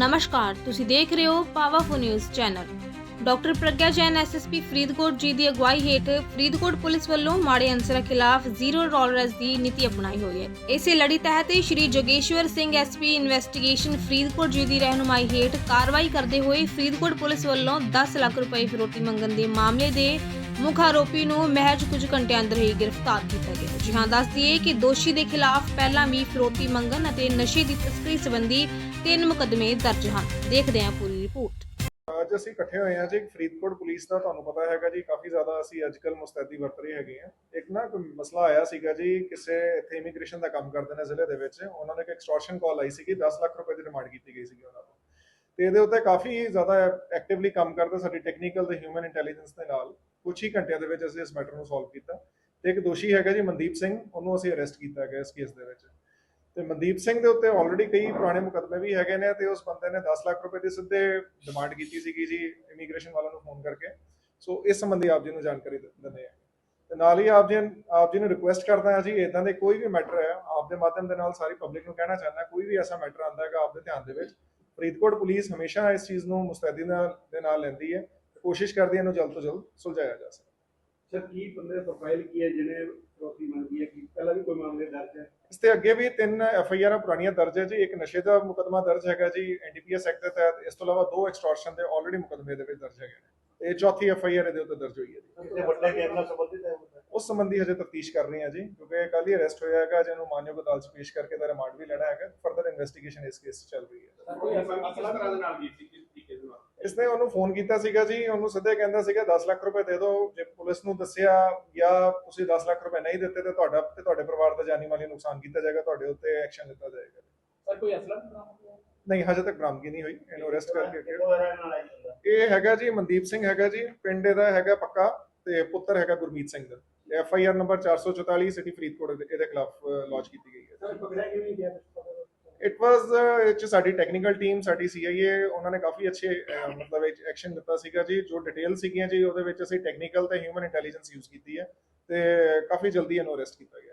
ਨਮਸਕਾਰ, ਤੁਸੀਂ ਦੇਖ ਰਹੇ ਹੋ powerful news channel doctor Pragya Jain SSP Faridkot ji ਦੀ ਅਗਵਾਈ ਹੇਠ ਫਰੀਦਕੋਟ ਪੁਲਿਸ ਵੱਲੋਂ ਮਾੜੇ ਅਨਸਰਾਂ ਖਿਲਾਫ ਜ਼ੀਰੋ ਟੋਲਰੈਂਸ ਦੀ ਨੀਤੀ ਅਪਣਾਈ ਹੋਈ ਹੈ। ਇਸੇ ਲੜੀ ਤਹਿਤ ਸ਼੍ਰੀ ਜੋਗੇਸ਼ਵਰ ਸਿੰਘ ਐਸਪੀ ਇਨਵੈਸਟੀਗੇਸ਼ਨ ਫਰੀਦਕੋਟ ਜੀ ਦੀ ਰਹਿਨੁਮਾਈ ਹੇਠ ਕਾਰਵਾਈ ਕਰਦੇ ਹੋਏ ਫਰੀਦਕੋਟ ਪੁਲਿਸ ਵੱਲੋਂ 10 ਲੱਖ ਰੁਪਏ ਫਿਰੌਤੀ ਮੰਗਣ ਦੇ ਮਾਮਲੇ ਦੇ ਮੁੱਖ ਆਰੋਪੀ ਨੂੰ ਮਹਿਜ ਕੁਝ ਘੰਟਿਆਂ ਅੰਦਰ ਹੀ ਗ੍ਰਿਫਤਾਰ ਕੀਤਾ ਗਿਆ। ਜੀ ਹਾਂ, ਦੱਸ ਦਈਏ ਕਿ ਦੋਸ਼ੀ ਦੇ ਖਿਲਾਫ ਪਹਿਲਾਂ ਵੀ ਫਿਰੌਤੀ ਮੰਗਣ ਅਤੇ ਨਸ਼ੇ ਦੀ ਤਸਕਰੀ ਸੰਬੰਧੀ ਤਿੰਨ ਮੁਕੱਦਮੇ ਦਰਜ ਹਨ। ਦੇਖਦੇ ਹਾਂ ਪੂਰੀ ਰਿਪੋਰਟ। ਅੱਜ ਅਸੀਂ ਇਕੱਠੇ ਹੋਏ ਹਾਂ ਜੀ ਫਰੀਦਕੋਟ ਪੁਲਿਸ ਦਾ। ਤੁਹਾਨੂੰ ਪਤਾ ਹੈਗਾ ਜੀ, ਕਾਫੀ ਜ਼ਿਆਦਾ ਅਸੀਂ ਅੱਜਕੱਲ ਮੁਸਤੈਦੀ ਵਰਤ ਰਹੇ ਹੈਗੇ ਆ ਇੱਕ ਨਾ ਕੋਈ ਮਸਲਾ ਆਇਆ ਸੀਗਾ ਜੀ, ਕਿਸੇ ਇੱਥੇ ਇਮੀਗ੍ਰੇਸ਼ਨ ਦਾ ਕੰਮ ਕਰਦੇ ਨੇ ਜ਼ਿਲ੍ਹੇ ਦੇ ਵਿੱਚ। ਉਹਨਾਂ ਨੇ ਇੱਕ ਐਕਸਟੋਰਸ਼ਨ ਕਾਲ ਆਈ ਸੀਗੀ 10 ਲੱਖ ਰੁਪਏ ਦੀ ਡਿਮਾਂਡ ਕੀਤੀ ਗਈ ਸੀਗੀ ਉਹਨਾਂ ਤੋਂ। ਤੇ ਇਹਦੇ ਉੱਤੇ ਕਾਫੀ ਜ਼ਿਆਦਾ ਐਕਟਿਵਲੀ ਕੰਮ ਕਰਦੇ ਸਾਡੀ ਟੈਕਨੀਕਲ ਤੇ ਹਿਊਮਨ ਇੰਟੈਲੀਜੈਂਸ ਦੇ ਨਾਲ। ਕੁਝ ਹੀ ਘੰਟਿਆਂ ਦੇ ਵਿੱਚ ਅਸੀਂ ਇਸ ਮੈਟਰ ਨੂੰ ਸੋਲਵ ਕੀਤਾ ਤੇ ਇੱਕ ਦੋਸ਼ੀ ਹੈਗਾ ਜੀ ਮਨਦੀਪ ਸਿੰਘ, ਉਹਨੂੰ ਅਸੀਂ ਅਰੈਸਟ ਕੀਤਾ ਗਿਆ ਇਸ ਕੇਸ ਦੇ ਵਿੱਚ। ਤੇ ਮਨਦੀਪ ਸਿੰਘ ਦੇ ਉੱਤੇ ਆਲਰੇਡੀ ਕਈ ਪੁਰਾਣੇ ਮੁਕੱਦਮੇ ਵੀ ਹੈਗੇ ਨੇ ਤੇ ਉਸ ਬੰਦੇ ਨੇ 10 ਲੱਖ ਰੁਪਏ ਦੀ ਸਿੱਧੇ ਡਿਮਾਂਡ ਕੀਤੀ ਸੀਗੀ ਜੀ ਇਮੀਗ੍ਰੇਸ਼ਨ ਵਾਲਿਆਂ ਨੂੰ ਫੋਨ ਕਰਕੇ। ਸੋ ਇਸ ਸੰਬੰਧੀ ਆਪ ਜੀ ਨੂੰ ਜਾਣਕਾਰੀ ਦਿੰਦੇ ਆ ਤੇ ਨਾਲ ਹੀ ਆਪ ਜੀ ਆਪ ਜੀ ਨੂੰ ਰਿਕੁਐਸਟ ਕਰਦਾ ਹਾਂ ਜੀ ਇਦਾਂ ਦੇ ਕੋਈ ਵੀ ਮੈਟਰ ਹੈ, ਆਪ ਦੇ ਮਾਧਿਅਮ ਦੇ ਨਾਲ ਸਾਰੀ ਪਬਲਿਕ ਨੂੰ ਕਹਿਣਾ ਚਾਹੁੰਦਾ, ਕੋਈ ਵੀ ਐਸਾ ਮੈਟਰ ਆਂਦਾ ਹੈਗਾ, ਆਪ ਦੇ ਧਿਆਨ ਦੇ ਵਿੱਚ। ਫਰੀਦਕੋਟ ਪੁਲਿਸ ਹਮੇਸ਼ਾ ਇਸ ਚੀਜ਼ ਨੂੰ ਮੁਸਤੈਦੀ ਨਾਲ, ਦੇ ਨਾਲ ਲੈਂਦੀ ਹੈ। ਕੋਸ਼ਿਸ਼ ਕਰਦੀ ਹੈ ਇਹਨੂੰ ਜਲਦ ਤੋਂ ਜਲਦ ਸੁਲਝਾਇਆ ਜਾ ਸਕੇ। ਸਰ ਕੀ ਬੰਦੇ ਦਾ ਪ੍ਰੋਫਾਈਲ ਕੀ ਹੈ? ਜਿਹਨੇ ਫਿਰੌਤੀ ਮੰਗੀ ਹੈ ਕਿ ਪਹਿਲਾਂ ਵੀ ਕੋਈ ਮਾਮਲੇ ਦਰਜ ਹੈ? ਇਸ ਤੇ ਅੱਗੇ ਵੀ ਤਿੰਨ ਐਫ ਆਈ ਆਰ ਪੁਰਾਣੀਆਂ ਦਰਜ ਹੈ ਜੀ। ਇੱਕ ਨਸ਼ੇ ਦਾ ਮੁਕਦਮਾ ਦਰਜ ਹੈਗਾ ਜੀ ਐਨਡੀਪੀਐਸ ਐਕਟ ਦੇ ਤਹਿਤ। ਇਸ ਤੋਂ ਇਲਾਵਾ ਦੋ ਐਕਸਟੋਰਸ਼ਨ ਦੇ ਆਲਰੇਡੀ ਮੁਕਦਮੇ ਦੇ ਵਿੱਚ ਦਰਜ ਹੈਗੇ ਨੇ। ਇਹ ਚੌਥੀ ਐਫ ਆਈ ਆਰ ਇਹਦੇ ਉੱਤੇ ਦਰਜ ਹੋਈ ਹੈ ਜੀ। ਵੱਡੇ ਨਾਲ ਸੰਬੰਧਿਤ ਹੈ? ਉਸ ਸੰਬੰਧੀ ਹਜੇ ਤਫਤੀਸ਼ ਕਰ ਰਹੇ ਹਾਂ ਜੀ ਕਿਉਂਕਿ ਕੱਲ ਹੀ ਅਰੈਸਟ ਹੋਇਆ ਹੈਗਾ। ਜਿਹਨੂੰ ਮਾਨਯੋਗ ਅਦਾਲਤ ਪੇਸ਼ ਕਰਕੇ ਦਾ ਰਿਮਾਂਡ ਵੀ ਲੈਣਾ ਹੈਗਾ। ਫਰਦਰ ਇਨਵੈਸਟੀਗੇਸ਼ਨ ਇਸ ਕੇਸ ਚੱਲ ਰਹੀ ਹੈ। ਕੋਈ ਅਸਲ ਤਰ੍ਹਾਂ ਦੇ ਨਾਲ ਨਾਲ ਇਸਨੇ ਉਹਨੂੰ ਫੋਨ ਕੀਤਾ ਸੀਗਾ ਜੀ ਉਹਨੂੰ ਸਿੱਧੇ ਕਹਿੰਦਾ ਸੀਗਾ 10 ਲੱਖ ਰੁਪਏ ਦੇ ਦਿਓ। ਜੇ ਪੁਲਿਸ ਨੂੰ ਦੱਸਿਆ ਜਾਂ ਤੁਸੀਂ 10 ਲੱਖ ਰੁਪਏ ਨਹੀਂ ਦਿੱਤੇ ਤੇ ਤੁਹਾਡਾ ਤੇ ਤੁਹਾਡੇ ਪਰਿਵਾਰ ਦਾ ਜਾਨੀ ਮਾਲੀ ਨੁਕਸਾਨ ਕੀਤਾ ਜਾਏਗਾ ਤੁਹਾਡੇ ਉੱਤੇ ਐਕਸ਼ਨ ਲਿੱਤਾ ਜਾਏਗਾ। ਸਰ ਕੋਈ ਅਸਲਾ ਨਹੀਂ ਹਜੇ ਤੱਕ ਬਰਾਮਦਗੀ ਨਹੀਂ ਹੋਈ ਇਹਨੂੰ ਅਰੈਸਟ ਕਰਕੇ? ਇਹ ਹੈਗਾ ਜੀ ਮਨਦੀਪ ਸਿੰਘ ਹੈਗਾ ਜੀ ਪਿੰਡ ਇਹਦਾ ਹੈਗਾ ਪੱਕਾ ਤੇ ਪੁੱਤਰ ਹੈਗਾ ਗੁਰਮੀਤ ਸਿੰਘ ਦਾ। F I R number 444 city Faridkot ਦੇ- ਇਹਦੇ ਖਿਲਾਫ ਲਾਂਚ ਕੀਤੀ ਗਈ ਹੈ। ਸਰ ਪਕੜਿਆ ਕਿਵੇਂ ਗਿਆ? ਇਟ ਵਾਸ ਇਹ 'ਚ ਸਾਡੀ ਟੈਕਨੀਕਲ ਟੀਮ ਸਾਡੀ ਸੀਆਈਏ ਉਹਨਾਂ ਨੇ ਕਾਫੀ ਅੱਛੇ ਅਹ, ਮਤਲਬ ਐਕਸ਼ਨ ਦਿੱਤਾ ਸੀਗਾ ਜੀ ਜੋ ਡਿਟੇਲ ਸੀਗੀਆਂ ਜੀ ਉਹਦੇ ਵਿੱਚ ਅਸੀਂ ਟੈਕਨੀਕਲ ਤੇ ਹਿਊਮਨ ਇੰਟੈਲੀਜੈਂਸ ਯੂਜ਼ ਕੀਤੀ ਹੈ ਤੇ ਕਾਫੀ ਜਲਦੀ ਇਹਨੂੰ ਅਰੈਸਟ ਕੀਤਾ ਗਿਆ।